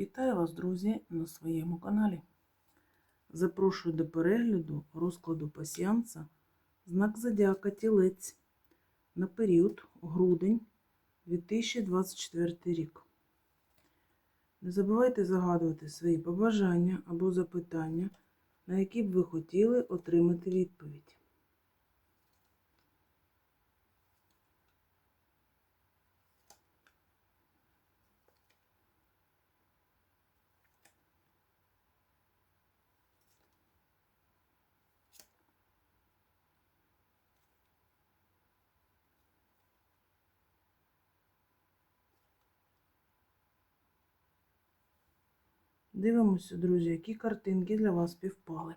Вітаю вас, друзі, на своєму каналі. Запрошую до перегляду розкладу пасіянса знак Зодіака Тілець на період грудень 2024 рік. Не забувайте загадувати свої побажання або запитання, на які б ви хотіли отримати відповідь. Дивимося, друзі, які картинки для вас співпали.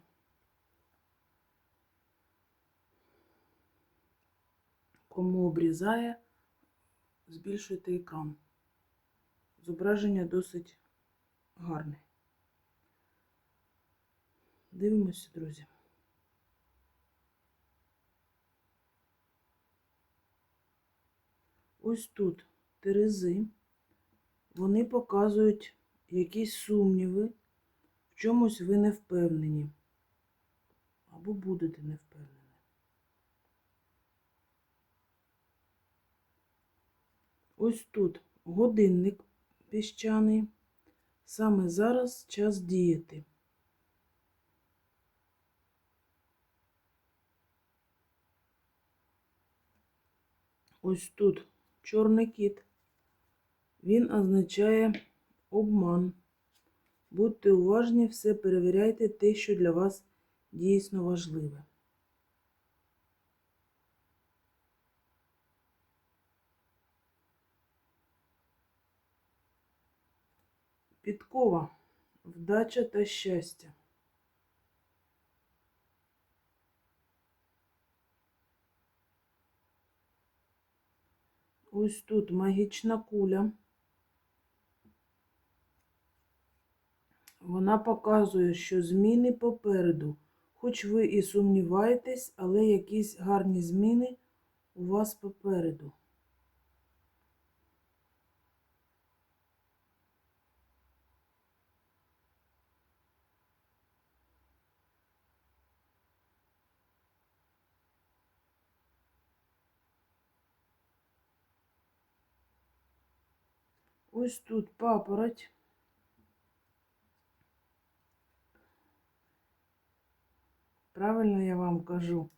Кому обрізає, збільшуйте екран. Зображення досить гарне. Дивимося, друзі. Ось тут терези, вони показують якісь сумніви, в чомусь ви не впевнені. Або будете не впевнені. Ось тут годинник піщаний. Саме зараз час діяти. Ось тут чорний кіт. Він означає обман. Будьте уважні, все перевіряйте те, що для вас дійсно важливе. Підкова, вдача та щастя. Ось тут магічна куля. Вона показує, що зміни попереду. Хоч ви і сумніваєтесь, але якісь гарні зміни у вас попереду. Ось тут папороть. Правильно я вам кажу,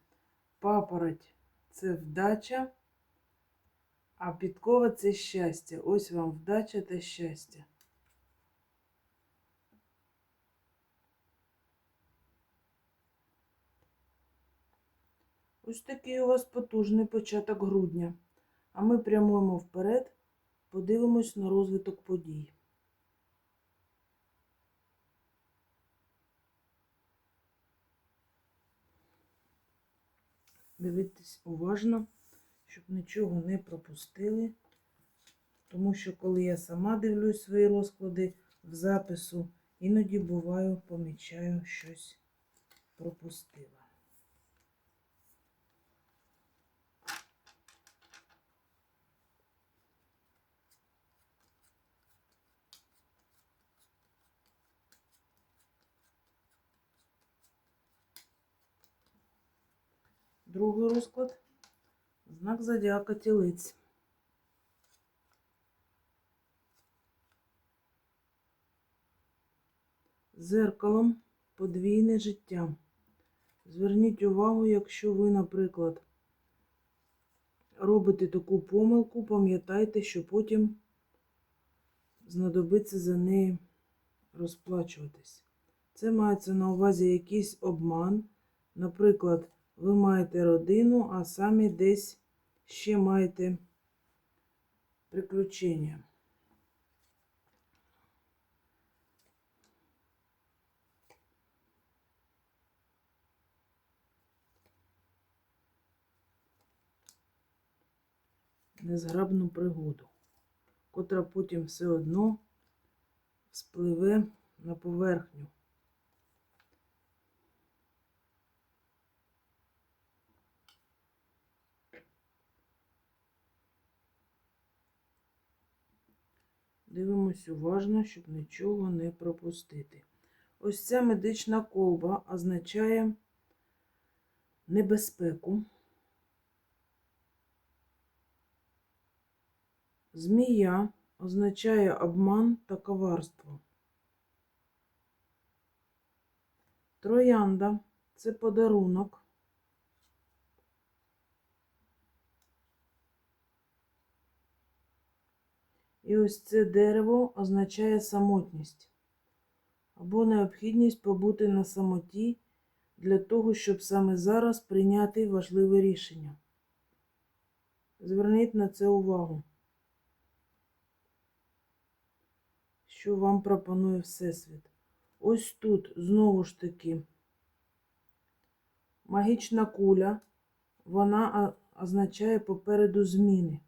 папороть це вдача, а підкова це щастя. Ось вам вдача та щастя. Ось такий у вас потужний початок грудня. А ми прямуємо вперед, подивимось на розвиток подій. Дивитесь уважно, щоб нічого не пропустили. Тому що, коли я сама дивлюсь свої розклади в запису, іноді буваю, помічаю щось пропустила. Другий розклад. Знак зодіака тілиць. Зеркалом подвійне життя. Зверніть увагу, якщо ви, наприклад, робите таку помилку, пам'ятайте, що потім знадобиться за неї розплачуватись. Це мається на увазі якийсь обман. Наприклад, ви маєте родину, а самі десь ще маєте приключення. Незграбну пригоду, котра потім все одно спливе на поверхню. Дивимось уважно, щоб нічого не пропустити. Ось ця медична колба означає небезпеку. Змія означає обман та коварство. Троянда це подарунок. І ось це дерево означає самотність або необхідність побути на самоті для того, щоб саме зараз прийняти важливе рішення. Зверніть на це увагу. Що вам пропонує Всесвіт? Ось тут знову ж таки магічна куля, вона означає попереду зміни.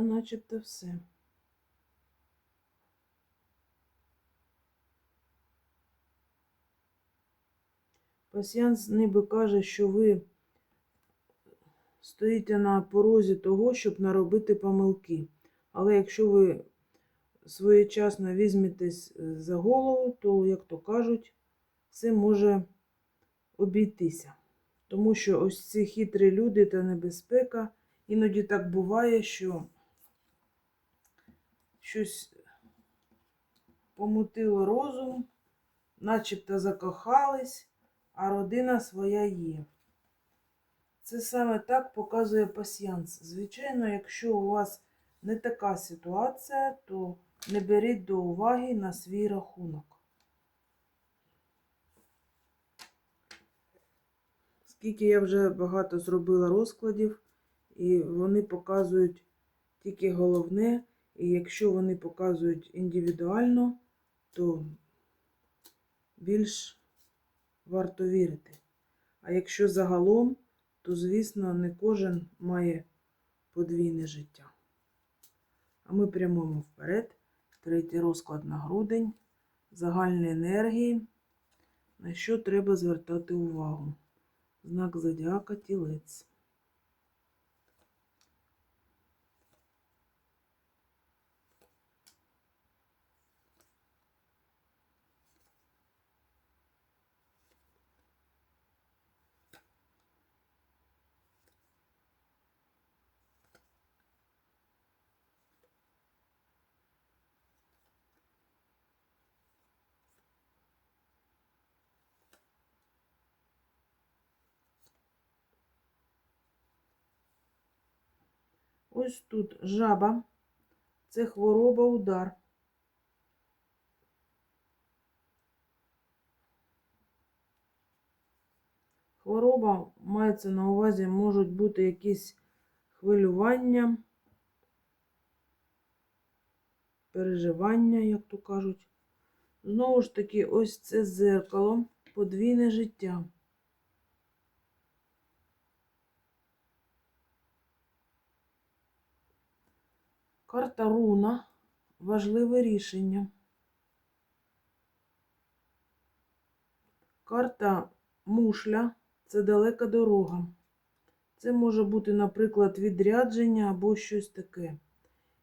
Та начебто все. Пасіянс ніби каже, що ви стоїте на порозі того, щоб наробити помилки. Але якщо ви своєчасно візьметесь е, за голову, то, як то кажуть, все може обійтися. Тому що ось ці хитрі люди та небезпека, іноді так буває, що щось помутило розум, начебто закохались, а родина своя є. Це саме так показує пасьянс. Звичайно, якщо у вас не така ситуація, то не беріть до уваги на свій рахунок. Скільки я вже багато зробила розкладів, і вони показують тільки головне, і якщо вони показують індивідуально, то більш варто вірити. А якщо загалом, то, звісно, не кожен має подвійне життя. А ми прямуємо вперед. Третій розклад на грудень, загальні енергії. На що треба звертати увагу? Знак зодіака тілець. Ось тут жаба. Це хвороба удар. Хвороба мається на увазі, можуть бути якісь хвилювання, переживання, як то кажуть. Знову ж таки, ось це зеркало, подвійне життя. Карта руна важливе рішення. Карта мушля це далека дорога. Це може бути, наприклад, відрядження або щось таке.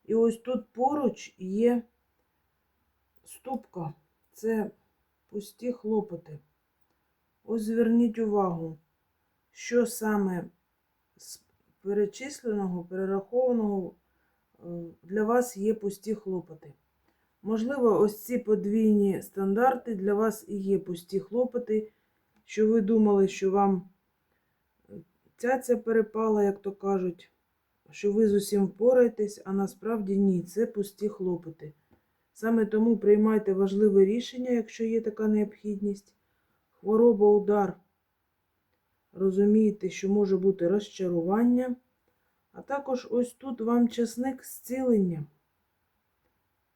І ось тут поруч є ступка. Це пусті хлопоти. Ось зверніть увагу, що саме з перечисленого, перерахованого для вас є пусті хлопоти. Можливо, ось ці подвійні стандарти для вас і є пусті хлопоти, що ви думали, що вам цяця перепала, як то кажуть, що ви з усім впораєтесь, а насправді ні, це пусті хлопоти. Саме тому приймайте важливе рішення, якщо є така необхідність. Хвороба, удар. Розумієте, що може бути розчарування. А також ось тут вам часник зцілення.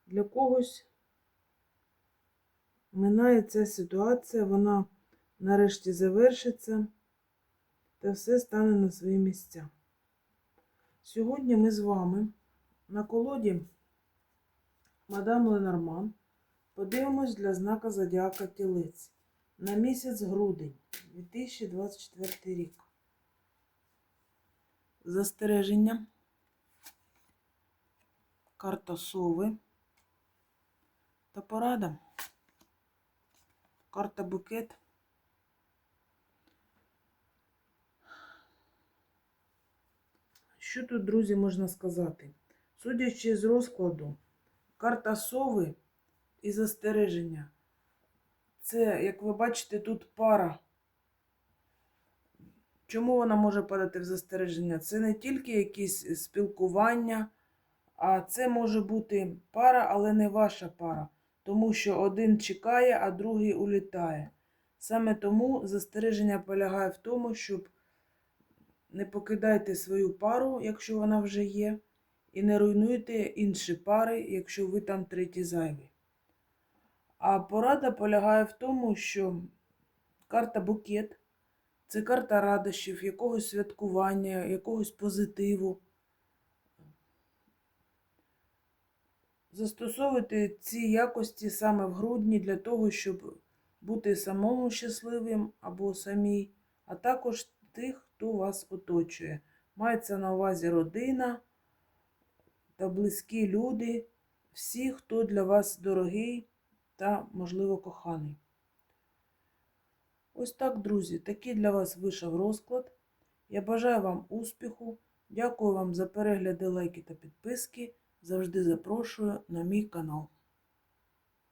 Для когось минає ця ситуація, вона нарешті завершиться та все стане на свої місця. Сьогодні ми з вами на колоді мадам Ленорман подивимось для знака Зодіака Тілець. на місяць грудень 2024 рік. Застереження. Карта сови та порада. Карта букет. Що тут, друзі, можна сказати? Судячи з розкладу, карта сови і застереження. Це, як ви бачите, тут пара. Чому вона може падати в застереження? Це не тільки якісь спілкування, а це може бути пара, але не ваша пара. Тому що один чекає, а другий улітає. Саме тому застереження полягає в тому, щоб не покидайте свою пару, якщо вона вже є, і не руйнуйте інші пари, якщо ви там треті зайві. А порада полягає в тому, що карта букет це карта радощів, якогось святкування, якогось позитиву. Застосовуйте ці якості саме в грудні для того, щоб бути самому щасливим або самій, а також тих, хто вас оточує. Мається на увазі родина та близькі люди, всі, хто для вас дорогий та, можливо, коханий. Ось так, друзі, такий для вас вийшов розклад. Я бажаю вам успіху. Дякую вам за перегляди, лайки та підписки. Завжди запрошую на мій канал.